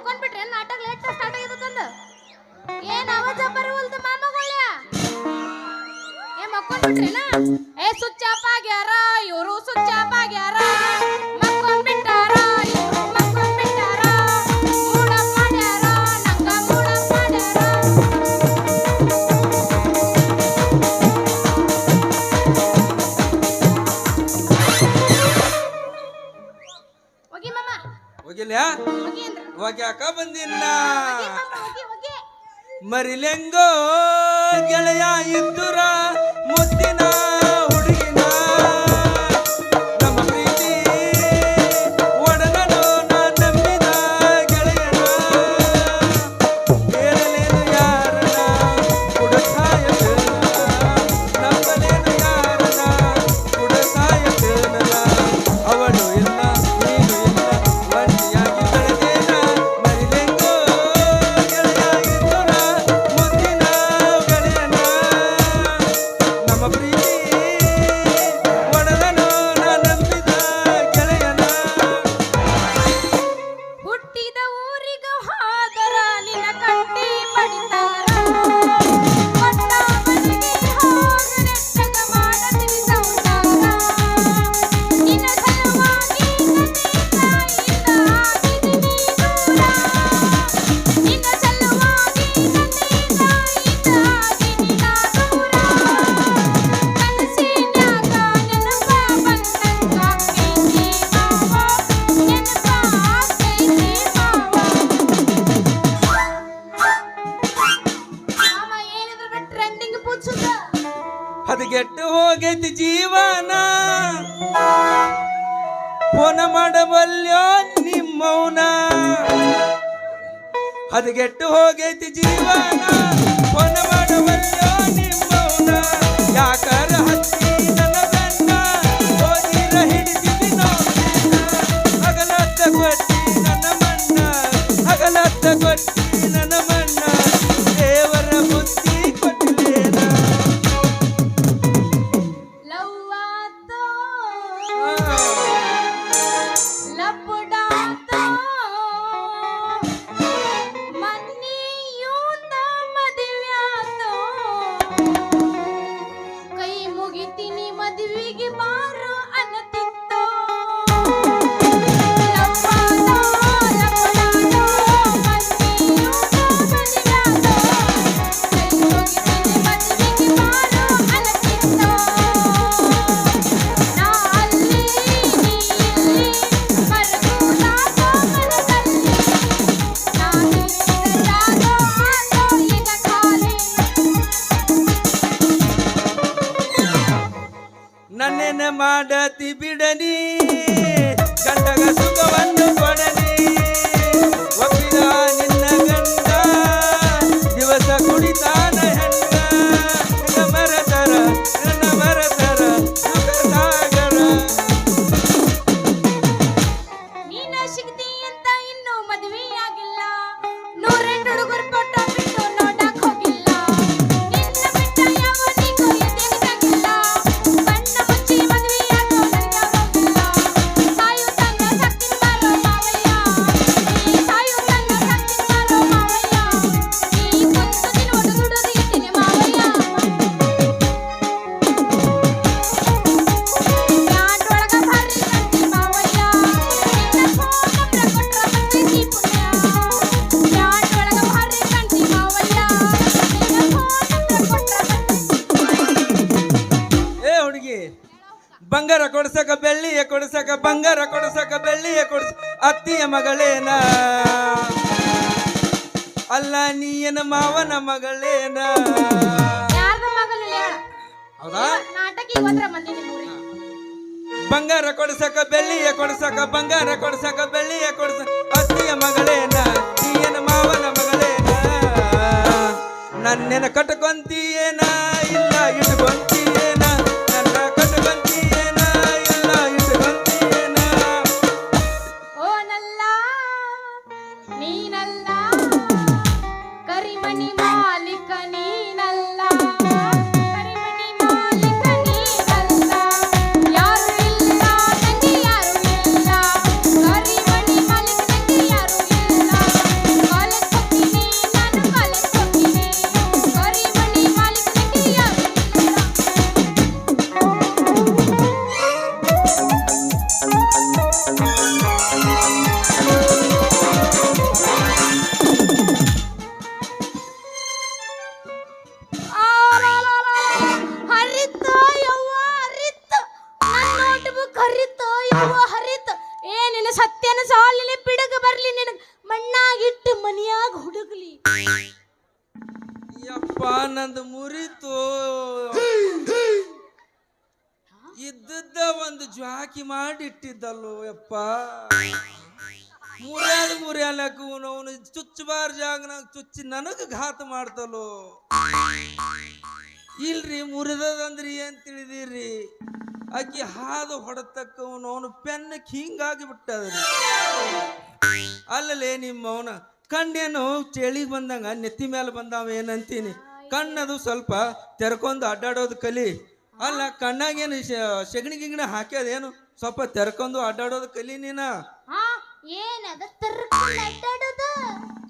ಉಕ್ಕೊಂಡ್ಬಿಟ್ರೆ ನಾಟಕ late start ಆಗಿದ್ದಕ್ಕಂದ ಏನ್ ಅವಾಜ ಬರುವಲ್ದು ಮಾಮಗಳ್ಯ? ಏ ಮಕ್ಕೊಂಡ್ ಬಿಟ್ರೇನ ಏ ಸುಚ್ಚಾಪ ಆಗ್ಯಾರ, ಇವರು ಸುಚ್ಚಾಪ ಆಗ್ಯಾರ. ಹೊಗ್ಯಾಕ ಬಂದಿಲ್ಲ. ಮರಿಲೆಂಗೋ ಗೆಳೆಯ ಇದ್ದುರ ಮುದ್ದಿನ ಕೊಡ್ಸ. ಅತ್ತಿಯ ಮಗಳೇನ? ಅಲ್ಲ ನೀನ ಮಾವನ ಮಗಳೇನ? ಬಂಗಾರ ಕೊಡ್ಸಕ ಬೆಳ್ಳಿಯ ಕೊಡ್ಸಕ ಬಂಗಾರ ಕೊಡ್ಸಕ ಬೆಳ್ಳಿಯ ಕೊಡ್ಸ ಅತ್ತಿಯ ಮಗಳೇನ? ನೀನ ಮಾವನ ಮಗಳೇನ? ನನ್ನೆನ ಕಟ್ಕೊಂತೀಯೇನ? ಸತ್ಯನ ಸಾಲಿನ ಬಿಡಗ ಬರ್ಲಿ ನಿನಗ ಮಣ್ಣಾಗಿಟ್ಟು ಮನಿಯಾಗ ಹುಡುಗ್ಲಿ. ಯಪ್ಪ, ನಂದು ಮುರಿತು. ಇದ್ದದ್ದ ಒಂದು ಜಾಕಿ ಮಾಡಿ ಇಟ್ಟಿದ್ದಲ್ಲೋ ಯಪ್ಪ ಮುರಿಯಾದ ಮುರಿಯಾಲಕ್ಕೂ ಅವನು ಚುಚ್ಚಬಾರ ಜಾಗ ಚುಚ್ಚಿ ನನಗೆ ಘಾತ ಮಾಡ್ತಲೋ ಇಲ್ರಿ ಮುರಿದದಂದ್ರಿ ಏನ್ ತಿಳಿದಿರಿ ಆಕಿ ಹಾದು ಹೊಡೆತಕ್ಕವನು, ಅವನು ಪೆನ್ನ ಹಿಂಗಾಗಿ ಬಿಟ್ಟದ್ರಿ. ಅಲ್ಲಲೇ ನಿಮ್ಮ ಅವನ ಕಣ್ಣೇನು ಚಳಿಗೆ ಬಂದಂಗ, ನೆತ್ತಿ ಮೇಲೆ ಬಂದಾವ ಏನಂತೀನಿ. ಕಣ್ಣದು ಸ್ವಲ್ಪ ತೆರ್ಕೊಂಡು ಅಡ್ಡಾಡೋದು ಕಲಿ. ಅಲ್ಲ, ಕಣ್ಣಾಗೇನು ಸೆಗಣಿ ಗಿಗಣಿ ಹಾಕ್ಯದೇನು? ಸ್ವಲ್ಪ ತೆರ್ಕೊಂಡು ಅಡ್ಡಾಡೋದು ಕಲಿ ನೀನ. ಏನದ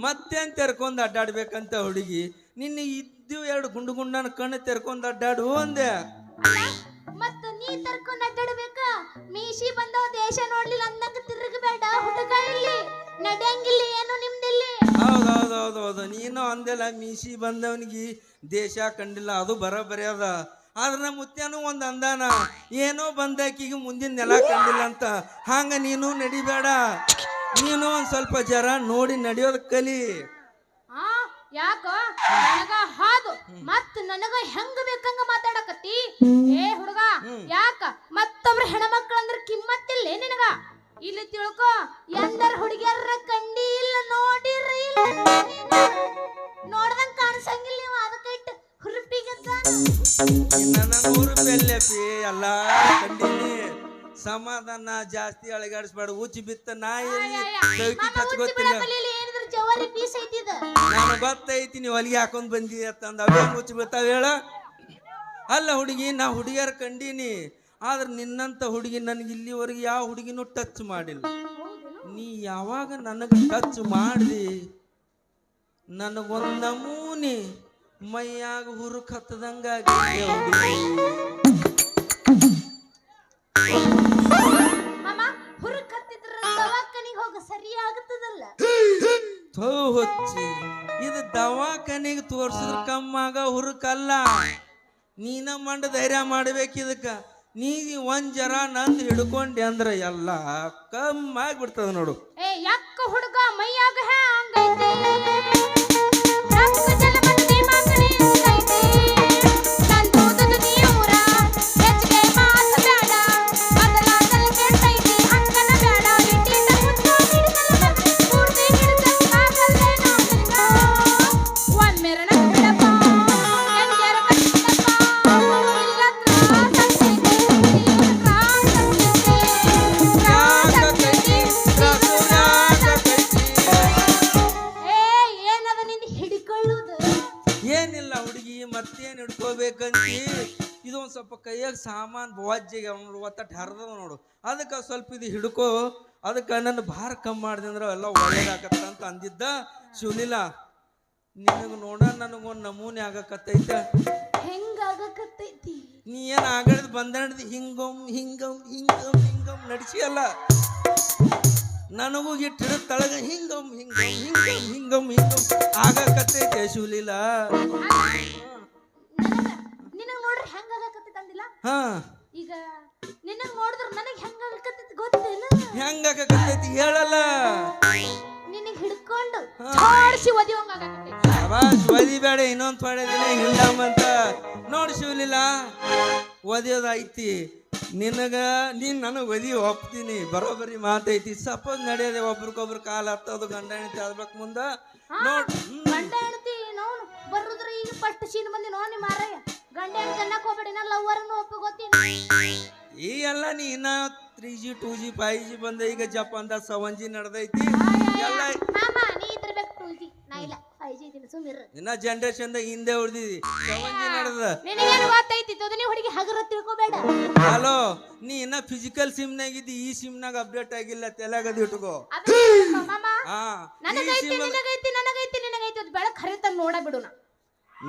ಮತ್ತೇನ್ ತೆರ್ಕೊಂಡು ಅಡ್ಡಾಡ್ಬೇಕಂತ ಹುಡುಗಿ ನಿನ್ನ ಇದ್ದು ಎರಡು ಗುಂಡು ಗುಂಡನ ಕಣ್ಣು ತೆರ್ಕೊಂಡು ಅಡ್ಡಾಡು ಅಂದೆ. ಮತ್ತೆ ಮತ್ತ ನೀ ತರ್ಕೊಂಡು ಅಡ್ಡಾಡ್ಬೇಕ? ಮೀಸಿ ಬಂದವ ದೇಶ ನೋಡ್ಲಿಲ್ಲ ಅಂದಂಗ ತಿರುಗಬೇಡ ಹುಡುಗ ಇಲ್ಲಿ ನಡೆಯಂಗಿಲ್ಲ ಏನು ನಿಮ್ದಿಲ್ಲಿ? ಹೌದು ಹೌದು ಹೌದು ಹೌದು ನೀನು ಅಂದೆಲ್ಲ ಮೀಸಿ ಬಂದವನಿಗೆ ದೇಶ ಕಂಡಿಲ್ಲ ಅದು ಬರೋಬ್ಬರಿ ಅದ. ಆದ್ರೆ ನಮ್ಮ ಮುತ್ಯಾನು ಒಂದು ಅಂದಾನ ಏನೋ ಬಂದಾಕಿಗೆ ಮುಂದಿನ ನೆಲ ಕಂಡಿಲ್ಲ ಅಂತ ಹಂಗ ನೀನು ನಡಿಬೇಡ. ನೀನು ಒಂದ್ ಸ್ವಲ್ಪ ಜರ ನೋಡಿ ನಡೆಯೋದು ಕಲಿ. ಆ ಯಾಕ? ನನಗ ಹಾದು. ಮತ್ ನನಗ ಹೆಂಗ ಬೇಕಂಗ ಮಾತಾಡಕತ್ತಿ? ಏ ಹುಡುಗ ಯಾಕ? ಮತ್ತೊಬ್ರ ಹೆಣ್ಮಕ್ಳು ಅಂದ್ರ ಕಿಮ್ಮತ್ತಿಲ್ಲ ನಿನಗ? ಇಲ್ಲಿ ತಿಳ್ಕೊ ಎಂದರ ಹುಡುಗಿಯರ ಕಂಡಿ ಇಲ್ಲ ನೋಡಿರಿ ಇಲ್ಲ ನೋಡ್ದಂಗ ಕಾಣಿಸಂಗಿಲ್ಲ ನೀವು ಅದಕ್ಕೆ ಇಟ್ಟು ಹುರುಪಿಗೆದ್ದ. ನನ್ನ ನೂರು ಬೆಲ್ಲಪಿ ಎಲ್ಲ ಕಂಡೀನಿ ಸಮಾಧಾನ ಜಾಸ್ತಿ ಅಳಗಾಡಿಸ್ಬೇಡ. ಉಚ್ಚಿ ಬಿತ್ತ ಉಚ್ಚಿ ಏನಿದ್ರ ಜವಾರಿ ಪೀಸ್ ನಾನು ಗೊತ್ತೈತಿ ನೀವು ಹೊಲಿಗೆ ಹಾಕೊಂಡ್ ಬಂದಿ ಅಂತಂದ ಅವೇ ಮುಚ್ಚಿ ಬಿಡ್ತಾವ ಹೇಳ? ಅಲ್ಲ ಹುಡುಗಿ ನಾ ಹುಡುಗಿಯರ್ ಕಂಡೀನಿ. ಆದ್ರೆ ನಿನ್ನಂತ ಹುಡುಗಿ ನನಗೆ ಇಲ್ಲಿವರೆಗೆ ಯಾವ ಹುಡುಗಿನೂ ಟಚ್ ಮಾಡಿಲ್ಲ. ನೀ ಯಾವಾಗ ನನಗೆ ಟಚ್ ಮಾಡಿದಿ? ನನಗೊಂದು ನಮೂನಿ ಮೈಯಾಗ ಹುರುಕ್ ಹತ್ತದಂಗ ಕಮ್ಮಾಗ ಹುರುಕಲ್ಲ. ನೀನ ಮಂಡ ಧೈರ್ಯ ಮಾಡ್ಬೇಕು ಇದಕ್ಕ. ನೀ ಒಂದ್ ಜರ ನಂದ್ ಹಿಡ್ಕೊಂಡೆ ಅಂದ್ರ ಎಲ್ಲ ಕಮ್ಮಾಗ್ಬಿಡ್ತದ ನೋಡು. ಏ, ಯಾಕ ಹುಡುಗ ಮೈಯಾಗ ಸಾಮಾನ್ ಬವಾಜ್ಜಿಗೆ ನೋಡು ಒತ್ತಟ್ಟು ಹರಿದ ನೋಡು. ಅದಕ್ಕೆ ಸ್ವಲ್ಪ ಇದು ಹಿಡ್ಕೋ ಅದಕ್ಕೆ ನನ್ನ ಭಾರ ಕಮ್ಮಿ ಮಾಡಿದೆ ಅಂದ್ರೆ ಎಲ್ಲ ಒಳ್ಳೇದಾಗತ್ತ ಅಂತ ಅಂದಿದ್ದ. ಶಿವನಿಲ್ಲ ನಿನಗೆ ನೋಡ ನನಗೊಂದು ನಮೂನೆ ಆಗಕತ್ತೈತೆ. ಹೆಂಗಾಗಕತ್ತೈತಿ ನೀ ಏನು ಆಗಡ್ದು ಬಂದಡ್ದು ಹಿಂಗಮ್ ಹಿಂಗಮ್ ಹಿಂಗಮ್ ಹಿಂಗಮ್ ನಡ್ಸಿಯಲ್ಲ ನನಗೂ ಇಟ್ಟಿರ ತಳಗ ಹಿಂಗಮ್ ಹಿಂಗಮ್ ಹಿಂಗಮ್ ಹಿಂಗಮ್ ಹಿಂಗಮ್ ಆಗಕತ್ತೈತೆ ಶಿವಲೀಲ ನನಗ ನಿನಗ್ ನೋಡ್ರಿ ಹಾ. ಈಗ ನಿನ್ನ ನೋಡಿದ್ರ ನನಗ್ ಹೇಳಲ್ಲ. ನಿನ್ನ ಹಿಡ್ಕೊಂಡು ಚಾಡ್ಸಿ ಒದಿವಂಗಾಗಕತ್ತೈತಿ ಅವಾಸ್ ಒದಿಬೇಡ ಇನ್ನೊಂದು ಥೋಡೆ ದಿನ ಹಿಂಡಾಮಂತ ನೋಡಿ ಶಿವಲಿಲ್ಲ ಒದಿಯೋದು ಐತಿ. ನಿನಗ ನೀನ್ ನನಗೆ ಒದಿ ಒಪ್ತೀನಿ. ಬರೋಬ್ಬರಿ ಮಾತೈತಿ. ಸಪೋಸ್ ನಡೆಯದೆ ಒಬ್ರಿಗೊಬ್ರು ಕಾಲ ಹತ್ತೋದು ಗಂಡ ಹೆಂಡತಿ ಆಗ್ಬೇಕು ಮುಂದೆ. ನೋಡಿ. ಗಂಡ ಬರುದ್ರ ಈಗ ಫಸ್ಟ್ ಸೀನ್ ಬಂದಿ ನೋಡಿ ಮಾರಯ್ಯ ಗಂಡ ಹೋಗ್ಬೇಡಿ ನಾ ಲವ್ವರನ್ನು ಈ ಎಲ್ಲ ನೀ ಇನ್ನ three G two G five G ಬಂದ ಈಗ ಜಪಾನ್ದ ಸೆವೆನ್ ಜಿ ನಡೆದೈತಿ. ಎಲ್ಲ ಮಾಮ ನೀ ಇದ್ರಬೇಕು ಟೂ ಜಿ ನಾ ಇಲ್ಲ ಫೈವ್ ಜಿ ಇದ್ದೀನಿ ಸುಮ್ಮಿರು ಇನ್ನ ಜನರೇಷನ್ ಹಿಂದೆ ಉಳ್ದಿದಿ. ಸೆವೆನ್ ಜಿ ನಡೆದ. ನಿನಗೇನು ಗೊತ್ತೈತಿ ನೀ ಹುಡುಗಿ ಹಗರ ತಿಳ್ಕೊಬೇಡ ಹಲೋ ನೀ ಇನ್ನ ಫಿಸಿಕಲ್ ಸಿಮ್ನಾಗ ಇದ್ದಿ ಈ ಸಿಮ್ನಾಗ ಅಪ್ಡೇಟ್ ಆಗಿಲ್ಲ ತೆಲಾಗದ ಇಟ್ಕೋ. ಮಾಮ ಹಾ ಈ ನನಗೈತಿ ಸಿಮ್ ನಿನಗೈತಿ ನನಗೈತಿ ನಿನಗೈತಿ ಅದು ಬೆಳಕ್ ಹರಿತ ನೋಡ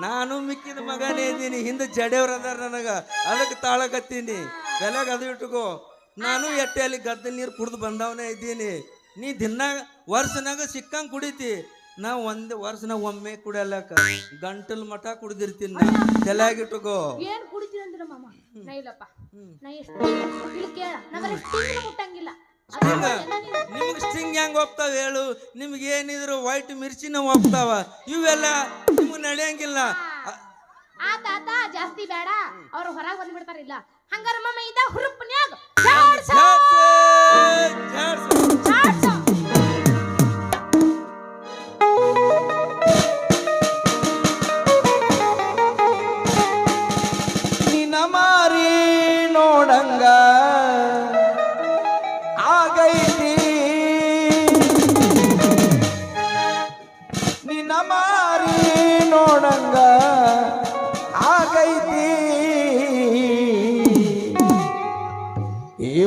ನಾನು ಮಿಕ್ಕಿದ ಮಗನೇ ಇದ್ದೀನಿ. ಹಿಂದೆ ಜಡೆಯವ್ರ ಅದಾರ ನನಗ. ಅದಕ್ಕೆ ತಾಳಕತ್ತೀನಿ. ಬೆಲೆಗೆ ಅದು ಇಟ್ಟುಕೋ ನಾನು ಎಟ್ಟೆಯಲ್ಲಿ ಗದ್ದೆ ನೀರು ಕುಡ್ದು ಬಂದವನೇ ಇದ್ದೀನಿ. ನೀ ದಿನ ವರ್ಷನಾಗ ಸಿಕ್ಕಂಗೆ ಕುಡಿತಿ. ನಾ ಒಂದು ವರ್ಷನಾಗ ಒಮ್ಮೆ ಕುಡಿಯಲಕ್ಕ ಗಂಟಲ್ ಮಠ ಕುಡಿದಿರ್ತೀನಿ ನಾ. ತಲೆಯಾಗ ಇಟ್ಕೋ. ಏನ್ ಕುಡಿತೀನಿ ಅಂದ್ರೆ ಮಾಮ? ನಾ ಇಲ್ಲಪ್ಪ. ನಾ ಎಷ್ಟು ಇಲ್ಲಿ ಕೇಳ. ಮುಟ್ಟಂಗಿಲ್ಲ. ನಿಮ್ಗೆ ಸ್ಟಿಂಗ್ ಹೆಂಗ್ ಹೋಗ್ತಾವ ಹೇಳು? ನಿಮ್ಗೆ ಏನಿದ್ರು ವೈಟ್ ಮಿರ್ಚಿನ ಹೋಗ್ತಾವ. ಇವೆಲ್ಲ ನಿಮ್ಗೆ ನಡೆಯಂಗಿಲ್ಲ. ಆ ಜಾಸ್ತಿ ಬೇಡ. ಅವ್ರು ಹೊರಗೆ ಬಂದ್ಬಿಡ್ತಾರಿಲ್ಲ ಹಂಗಾರ ಮಮ್ಮ ಇದ ಹುರುಪ್ನ್ಯಾಗ ಝಾಡ್ಸ, ಜಾಡ್ಸು, ಜಾಡ್ಸು.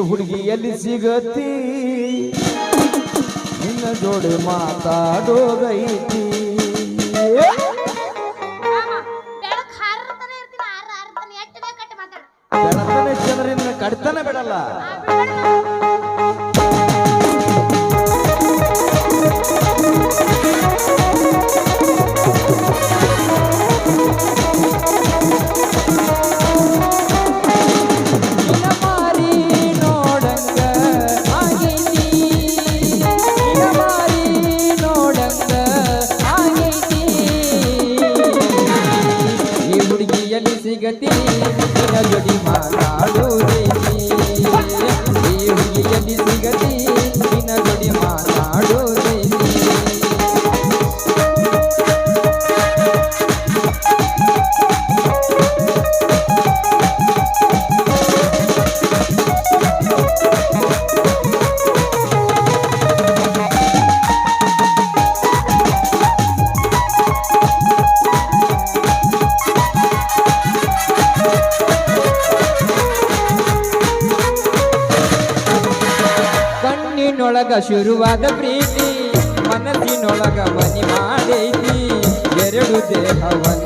ಹುಡುಗಿ ಎಲ್ಲಿ ಸಿಗತಿ? ನಿನ್ನ ಜೋಡಿ ಮಾತಾಡೋದೈತಿ. ಬೆಳತನ ಚಂದ್ರಿಂದ ಕಡ್ತನ ಬಿಡಲ್ಲ. भवन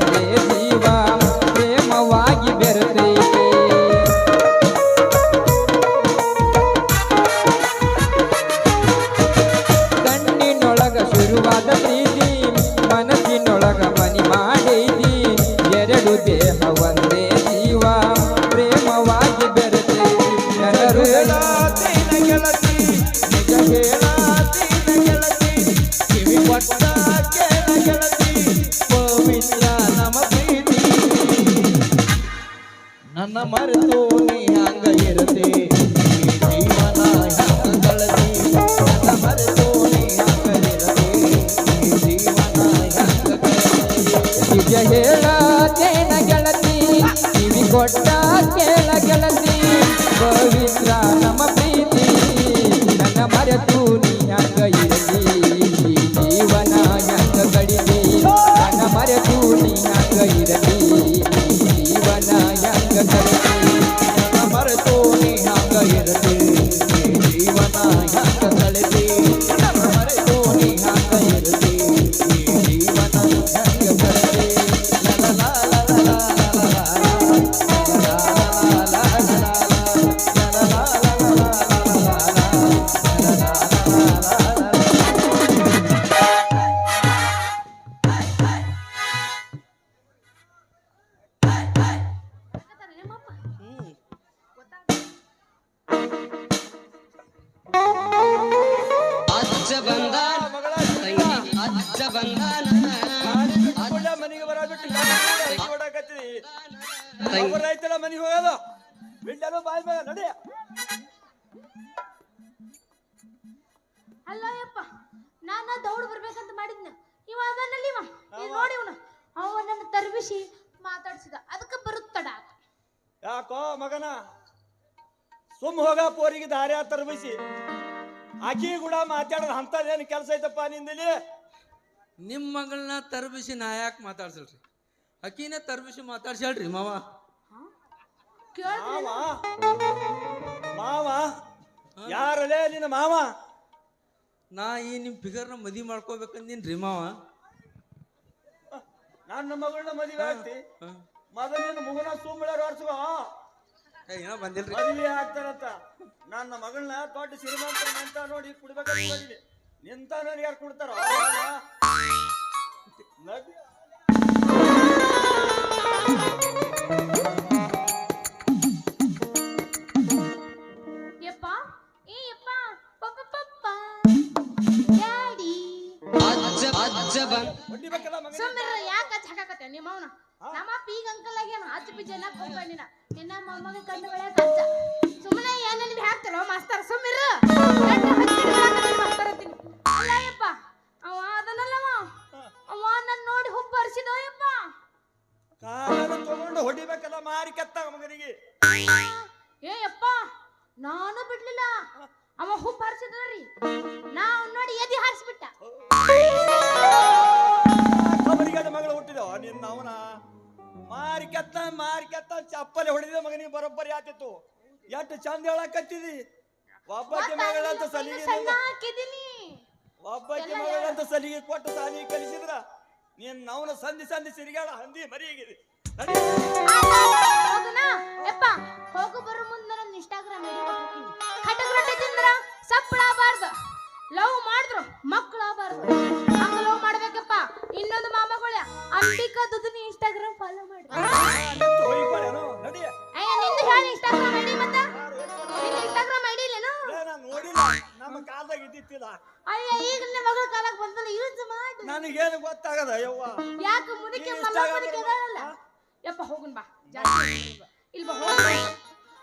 ನನ್ನ ಮರೆತು ನೀ ಹಂಗ ಇರತೆ ಅಜ್ಜ ಬಂದಾನ ಮನೆಗೆ ಬರಬಿಟ್ಟು ರೈತರ ಮನೆಗೆ ಹೋಗೋದು. ಬಿಡ್ಡನು ಬಾಯ್ ಮಗ ನಡಿ. ಅಲ್ಲ ಯಪ್ಪ ನಾನ ದೌಡ್ ಬರ್ಬೇಕಂತ ಮಾಡಿದ್ನ. ಇವ ಅದನ್ನಲ್ಲಿ ಇವ. ನೋಡಿ ಇವನು. ಅವ ನನ್ನ ತರ್ಬಿಸಿ ಮಾತಾಡ್ಸಿದ. ಅದಕ್ಕೆ ಬರುತ್ತಡ ಯಾಕೋ ಮಗನ? ಸುಮ್ ಹೋಗ ಪೋರಿಗೆ ದಾರ್ಯ ತರ್ಬಿಸಿ. ಆಕಿ ಕೂಡ ಮಾತಾಡೋದು ಅಂತದೇನು ಕೆಲಸ ಐತಪ್ಪ ನಿಂದಲ್ಲಿ? ನಿಮ್ಮ ಮಗಳನ್ನ ತರ್ಬಿಸಿ ನಾ ಯಾಕೆ ಮಾತಾಡ್ಸಲ್ರಿ? ಅಕ್ಕಿನ ತರ್ಬಿಸಿ ಮಾತಾಡ್ಸಲ್ರಿ ಮಾವ. ಕೇಳ ಮಾವ? ಮಾವ? ಯಾರಲೇ ನಿನ್ನ ಮಾವ? ನಾ ಈ ನಿಮ್ಮ ಫಿಗರ್ನ ಮದಿ ಮಾಡ್ಕೋಬೇಕಂದಿನ್ರಿ ಮಾವ. ನನ್ನ ಮಗಳನ್ನ ಮದುವೆ ಆಗ್ತಿ. ಮಗನ ಮೊದಲು ನಿನ್ನ ಮುಗುನ ಸುಮ್ಮಳೆ ವರ್ಷಗೋ ಏ, ಏನೋ ಬಂದಿಲ್ರಿ. ಮದುವೆ ಆಗ್ತಾರಂತ. ನನ್ನ ಮಗಳನ್ನ ದೊಡ್ಡ ಶ್ರೀಮಂತರ ಅಂತ ನೋಡಿ ಕುಡ್ಬೇಕಂತ ನಿಂತ ನನಗೆ ಯಾರು ಕೊಡ್ತಾರ Nadia. ಕಾಲ ಹೊಡಿಬೇಕಲ್ಲ ಮಾರಿ ಕೆತ್ತ ಮಗನಿಗೆ. ಏ ಯಪ್ಪ ನಾನು ಬಿಡ್ಲಿಲ್ಲ. ಅವ ಹುಬ್ಬ ಹರಿಸಿದ್ರಿ ನಾ ಅವ್ನ್ ನೋಡಿ ಎದಿ ಹಾರಿಸ್ಬಿಟ್ಟ. ಮಗಳು ಹುಟ್ಟಿದವ ನಿನ್ನ ಅವನ. ಮಾರಿ ಕೆತ್ತ ಮಾರಿ ಕೆತ್ತ ಚಪ್ಪಲಿ ಹೊಡೆದ ಮಗನಿಗೆ ಬರೋಬ್ಬರಿ ಆತಿತ್ತು ಎಷ್ಟು ಚಂದ ಹೇಳಕತ್ತಿದಿ. ಒಬ್ಬಕ್ಕೆ ಮಗಳಂತ ಸಲಿಗೆ ಒಬ್ಬಕ್ಕೆ ಮಗಳಂತ ಸಲಿಗೆ ಕೊಟ್ಟು ಸಾಲಿಗೆ ಕಲಿಸಿದ್ರ. ನಿನ್ನ ಅವನ ಸಂಧಿ ಸಂಧಿ ಸಿರಿಗಾಳ ಹಂದಿ ಮರಿಯಾಗಿದೆ. ಹೌದನಾ ಯಪ್ಪ ಹೋಗು ಬರೋ ಮುಂದೆ ನನ್ನ ಇನ್ಸ್ಟಾಗ್ರಾಮ್ ಐಡಿ ರೊಟ್ಟಿ ತಿಂದ್ರ ಸಪ್ಪಳ ಆಗಬಾರ್ದು ಲವ್ ಮಾಡಿದ್ರು ಮಕ್ಕಳು ಆಗಬಾರ್ದು ಹಂಗ ಲವ್ ಮಾಡ್ಬೇಕಪ್ಪ. ಇನ್ನೊಂದು ಮಾಮಗಳ ಅಂಬಿಕಾ ದುದನಿ ಇನ್ಸ್ಟಾಗ್ರಾಮ್ ಫಾಲೋ? ನಡಿ. ಅಯ್ಯ ನಿಂದು ಹೇಳಿ ಇನ್ಸ್ಟಾಗ್ರಾಮ್ ಐಡಿ ಮತ್ತ? ನಿಂದು ಇನ್ಸ್ಟಾಗ್ರಾಮ್ ಐಡಿ ಇಲ್ಲೇನು ನೋಡಿಲ್ಲ. ನಮ್ಮ ಕಾಲದಾಗ ಇದ್ದಿತ್ತಿಲ್ಲ. ಅಯ್ಯ ಈಗ ನಿನ್ನ ಮಗಳ ಕಾಲಕ್ಕೆ ಬಂದಲ್ಲ ಯೂಸ್ ಮಾಡು. ನನಗೇನು ಗೊತ್ತಾಗದ ಯವ್ವ? ಯಾಕೆ ಮುದಕ್ಕೆ ಈ ಮಲ್ಲ ಅಲ್ಲಿ- ಅದಾಳಲ್ಲ? ಯಪ್ಪ ಹೋಗುನ್ ಬಾ ಜಾಸ್ತಿ ಇಲ್ಲಿ ಬಾ. ಹೋಗ್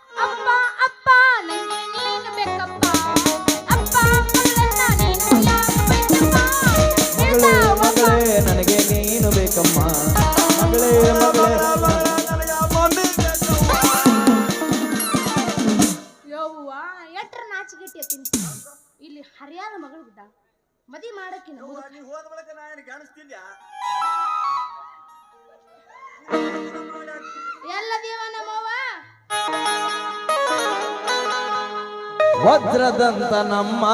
ಅಪ್ಪ ಅಪ್ಪ ನಂಗೆ ನೀನು ಬೇಕಪ್ಪ. ಅಪ್ಪ ಮಗಳನ್ನ ನೀನು ಯಾಕೆ ಬೇಕಪ್ಪ. ಮಗಳೇ ನನಗೆ ನೀನು ಬೇಕಮ್ಮ. ಮಗಳೇ ಮಗಳೇ. ಯವ್ವ ಎಟ್ರ ನಾಚಿಗೆಟ್ಟಿ ತಿಂತ? ಇಲ್ಲಿ ಹರಿಯಾದ ಮಗಳು ಬಿದ್ದ ಮದಿ ಮಾಡಕ್ಕೆ ಹೋದ ಬಳಕ ನಾ ಏನು ಕಾಣಿಸ್ತಿಲ್ಲ ಎಲ್ಲ ವಜ್ರದಂತ ನಮ್ಮ